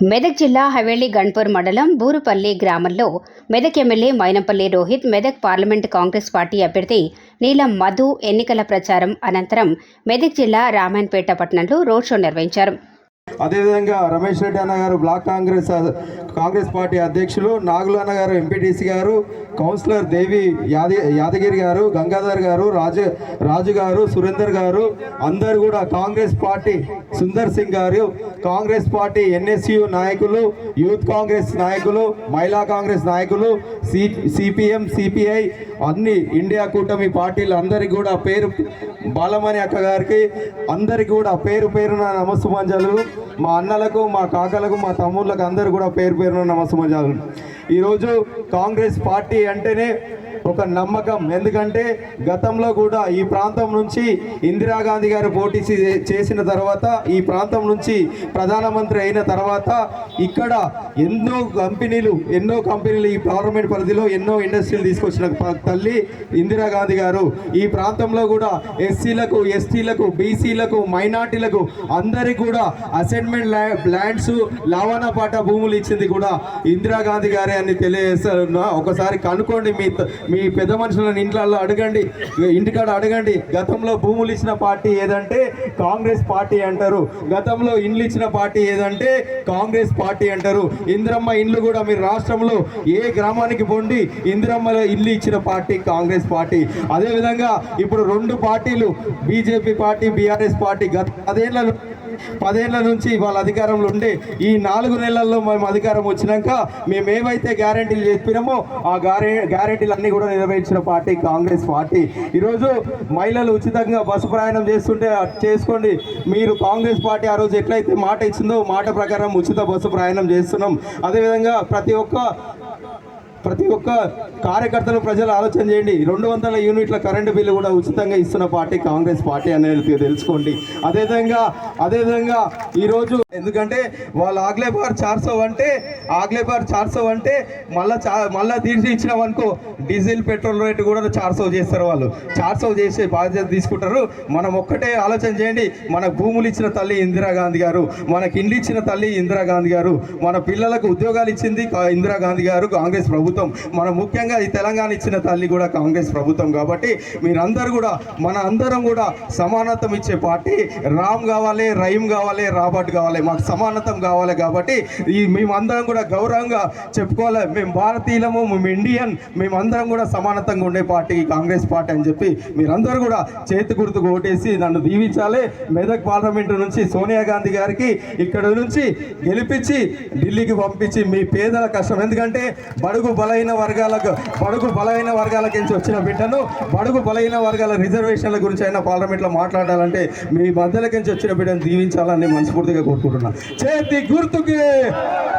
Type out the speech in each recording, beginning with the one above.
మెదక్ జిల్లా హవేళి గణ్పూర్ మండలం బూరుపల్లి గ్రామంలో Medak MLA Mynampally Rohit Medak parliament Congress party అభ్యర్థి నీలం మధు ఎన్నికల ప్రచారం అనంతరం మెదక్ జిల్లా రామాయణపేట పట్టణంలో రోడ్ షో నిర్వహించారు. అదేవిధంగా రమేష్ రెడ్డి అన్న గారు బ్లాక్ కాంగ్రెస్ కాంగ్రెస్ పార్టీ అధ్యక్షులు నాగులు అన్న గారు ఎంపీటీసీ గారు కౌన్సిలర్ దేవి యాది యాదగిరి గారు గంగాధర్ గారు రాజు రాజు గారు సురేందర్ గారు అందరు కూడా కాంగ్రెస్ పార్టీ సుందర్ సింగ్ గారు కాంగ్రెస్ పార్టీ ఎన్ఎస్యు నాయకులు యూత్ కాంగ్రెస్ నాయకులు మహిళా కాంగ్రెస్ నాయకులు సి సిపిఎం సిపిఐ అన్ని ఇండియా కూటమి పార్టీలు అందరికి కూడా పేరు బాలమణి అక్క గారికి అందరికి కూడా పేరు పేరున నమస్సుమంజలు. మా అన్నలకు మా కాకలకు మా తమ్ముళ్ళకు అందరు కూడా పేరు పేరున నమస్సుమంజలు. ఈరోజు కాంగ్రెస్ పార్టీ అంటేనే ఒక నమ్మకం. ఎందుకంటే గతంలో కూడా ఈ ప్రాంతం నుంచి ఇందిరాగాంధీ గారు పోటీ చే- చేసిన తర్వాత ఈ ప్రాంతం నుంచి ప్రధానమంత్రి అయిన తర్వాత ఇక్కడ ఎన్నో కంపెనీలు ఎన్నో కంపెనీలు ఈ పార్లమెంట్ పరిధిలో ఎన్నో ఇండస్ట్రీలు తీసుకొచ్చిన తల్లి ఇందిరాగాంధీ గారు. ఈ ప్రాంతంలో కూడా ఎస్సీలకు ఎస్టీలకు బీసీలకు మైనార్టీలకు అందరికీ కూడా అసైన్మెంట్ ల్యాండ్స్ లావాణపాట భూములు ఇచ్చింది కూడా ఇందిరాగాంధీ గారే. అని తెలియజేస్తున్నా ఒకసారి కనుక్కోండి మీ మీ పెద్ద మనుషులను ఇంట్లో అడగండి. ఇంటికాడ అడగండి. గతంలో భూములు ఇచ్చిన పార్టీ ఏదంటే కాంగ్రెస్ పార్టీ అంటారు. గతంలో ఇండ్లు ఇచ్చిన పార్టీ ఏదంటే కాంగ్రెస్ పార్టీ అంటారు. ఇందిరమ్మ ఇండ్లు కూడా మీరు రాష్ట్రంలో ఏ గ్రామానికి పొండి ఇందిరమ్మలో ఇల్లు ఇచ్చిన పార్టీ కాంగ్రెస్ పార్టీ. అదేవిధంగా ఇప్పుడు రెండు పార్టీలు బీజేపీ పార్టీ బీఆర్ఎస్ పార్టీ గత పదేళ్ళ పదేళ్ళ నుంచి వాళ్ళ అధికారంలో ఉండే ఈ నాలుగు నెలల్లో మేము అధికారం వచ్చినాక మేము ఏవైతే గ్యారంటీలు చెప్పినామో ఆ గ్యారె గ్యారంటీలు అన్నీ కూడా నెరవేర్చిన పార్టీ కాంగ్రెస్ పార్టీ. ఈరోజు మహిళలు ఉచితంగా బస్సు ప్రయాణం చేస్తుంటే చేసుకోండి. మీరు కాంగ్రెస్ పార్టీ ఆ రోజు ఎట్లయితే మాట ఇచ్చిందో మాట ప్రకారం ఉచిత బస్సు ప్రయాణం చేస్తున్నాం. అదేవిధంగా ప్రతి ఒక్క ప్రతి ఒక్క కార్యకర్తలు ప్రజలు ఆలోచన చేయండి. రెండు వందల యూనిట్ల కరెంటు బిల్లు కూడా ఉచితంగా ఇస్తున్న పార్టీ కాంగ్రెస్ పార్టీ అనేది తెలుసుకోండి. అదేవిధంగా అదేవిధంగా ఈరోజు ఎందుకంటే వాళ్ళు ఆగ్లే బార్ చార్సో అంటే ఆగ్లే బార్ చార్సో అంటే మళ్ళా చా మళ్ళా తీర్చి అనుకో డీజిల్ పెట్రోల్ రేటు కూడా చార్సో చేస్తారు వాళ్ళు. చార్సో చేసే బాధ్యత తీసుకుంటారు. మనం ఒక్కటే ఆలోచన చేయండి. మన భూములు ఇచ్చిన తల్లి ఇందిరాగాంధీ గారు మనకి ఇండ్లు ఇచ్చిన తల్లి ఇందిరాగాంధీ గారు మన పిల్లలకు ఉద్యోగాలు ఇచ్చింది ఇందిరాగాంధీ గారు కాంగ్రెస్ ప్రభుత్వం మన ముఖ్యంగా ఈ తెలంగాణ ఇచ్చిన తల్లి కూడా కాంగ్రెస్ ప్రభుత్వం కాబట్టి మీరందరూ కూడా మన అందరం కూడా సమానత్వం ఇచ్చే పార్టీ. రామ్ కావాలి రహీం కావాలి రాబర్ట్ కావాలి. మాకు సమానత్వం కావాలి కాబట్టి ఈ మేమందరం కూడా గౌరవంగా చెప్పుకోవాలి. మేము భారతీయులము మేము ఇండియన్ మేమందరం కూడా సమానత్వంగా ఉండే పార్టీ కాంగ్రెస్ పార్టీ అని చెప్పి మీరందరూ కూడా చేతి గుర్తుకు ఓటేసి నన్ను దీవించాలి. మెదక్ పార్లమెంటు నుంచి సోనియా గాంధీ గారికి ఇక్కడ నుంచి గెలిపించి ఢిల్లీకి పంపించి మీ పేదల కష్టం. ఎందుకంటే బడుగు బలహీన వర్గాలకు బడుగు బలహీన వర్గాల నుంచి వచ్చిన బిడ్డను బడుగు బలహీన వర్గాల రిజర్వేషన్ల గురించి అయినా పార్లమెంట్లో మాట్లాడాలంటే మీ మధ్యలో నుంచి వచ్చిన బిడ్డను దీవించాలని మనస్ఫూర్తిగా కోరుకుంటున్నా. చేతి గుర్తుకి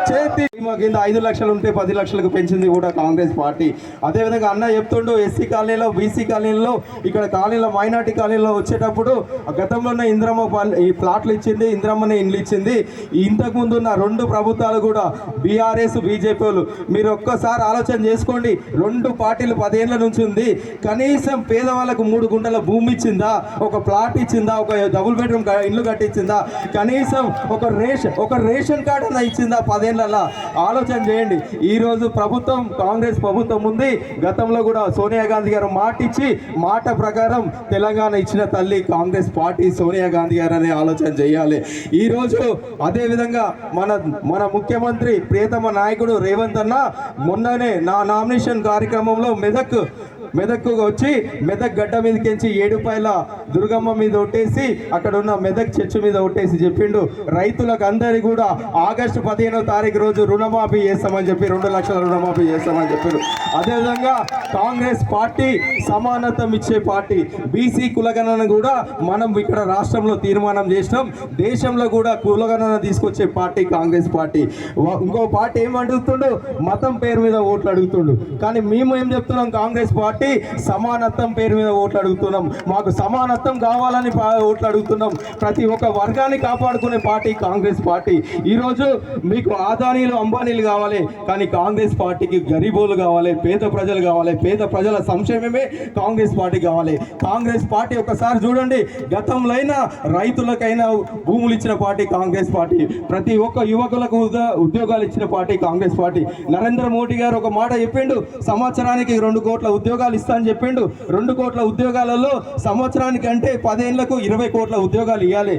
చేతి మా కింద ఐదు లక్షలు ఉంటే పది లక్షలకు పెంచింది కూడా కాంగ్రెస్ పార్టీ. అదేవిధంగా అన్న చెప్తుండు ఎస్సీ కాలనీలో బీసీ కాలనీలో ఇక్కడ కాలనీలో మైనార్టీ కాలనీలో వచ్చేటప్పుడు గతంలోనే ఇంద్రమ్మ ఈ ప్లాట్లు ఇచ్చింది ఇంద్రమ్మనే ఇండ్లు ఇచ్చింది. ఇంతకుముందు ఉన్న రెండు ప్రభుత్వాలు కూడా బీఆర్ఎస్ బీజేపీ మీరు ఒక్కసారి ఆలోచన చేసుకోండి. రెండు పార్టీలు పదేళ్ళ నుంచి ఉంది. కనీసం పేదవాళ్ళకు మూడు గుంటల భూమి ఇచ్చిందా? ఒక ప్లాట్ ఇచ్చిందా? ఒక డబుల్ బెడ్రూమ్ ఇల్లు కట్టించిందా? కనీసం ఒక రేషన్ ఒక రేషన్ కార్డు అన్న ఇచ్చిందా పదేళ్ళలో ఆలోచన చేయండి. ఈరోజు ప్రభుత్వం కాంగ్రెస్ ప్రభుత్వం ఉంది. గతంలో కూడా సోనియా గాంధీ గారు మాట ఇచ్చి మాట ప్రకారం తెలంగాణ ఇచ్చిన తల్లి కాంగ్రెస్ పార్టీ సోనియా గాంధీ గారు అనే ఆలోచన చేయాలి. ఈ అదేవిధంగా మన మన ముఖ్యమంత్రి ప్రియతమ నాయకుడు రేవంత్ అన్న మొన్న మొన్ననే నా నామినేషన్ కార్యక్రమంలో మెదక్ మెదక్కు వచ్చి మెదక్ గడ్డ మీదకించి ఏడుపాయల దుర్గమ్మ మీద ఒట్టేసి అక్కడ ఉన్న మెదక్ చర్చి మీద ఒట్టేసి చెప్పిండు. రైతులకు అందరి కూడా ఆగస్టు పదిహేనో తారీఖు రోజు రుణమాఫీ చేస్తామని చెప్పి రెండు లక్షల రుణమాఫీ చేస్తామని చెప్పారు. అదేవిధంగా కాంగ్రెస్ పార్టీ సమానత్వం ఇచ్చే పార్టీ బీసీ కులగణన కూడా మనం ఇక్కడ రాష్ట్రంలో తీర్మానం చేసినాం. దేశంలో కూడా కులగణన తీసుకొచ్చే పార్టీ కాంగ్రెస్ పార్టీ. ఇంకో పార్టీ ఏం అడుగుతుండు? మతం పేరు మీద ఓట్లు అడుగుతుండు. కానీ మేము ఏం చెప్తున్నాం? కాంగ్రెస్ పార్టీ కాబట్టి సమానత్వం పేరు మీద ఓట్లు అడుగుతున్నాం. మాకు సమానత్వం కావాలని పా- ఓట్లు అడుగుతున్నాం. ప్రతి ఒక్క వర్గాన్ని కాపాడుకునే పార్టీ కాంగ్రెస్ పార్టీ. ఈరోజు మీకు ఆదానీలు అంబానీలు కావాలి కానీ కాంగ్రెస్ పార్టీకి గరీబోలు కావాలి పేద ప్రజలు కావాలి పేద ప్రజల సంక్షేమమే కాంగ్రెస్ పార్టీ కావాలి. కాంగ్రెస్ పార్టీ ఒకసారి చూడండి గతంలో అయినా రైతులకైనా భూములు ఇచ్చిన పార్టీ కాంగ్రెస్ పార్టీ. ప్రతి ఒక్క యువకులకు ఉద్యోగాలు ఇచ్చిన పార్టీ కాంగ్రెస్ పార్టీ. నరేంద్ర మోడీ గారు ఒక మాట చెప్పిండు సంవత్సరానికి రెండు కోట్ల ఉద్యోగాలు ఇస్తా అని చెప్పిండు. రెండు కోట్ల ఉద్యోగాలలో సంవత్సరానికి అంటే పదేళ్ళకు ఇరవై కోట్ల ఉద్యోగాలు ఇవ్వాలి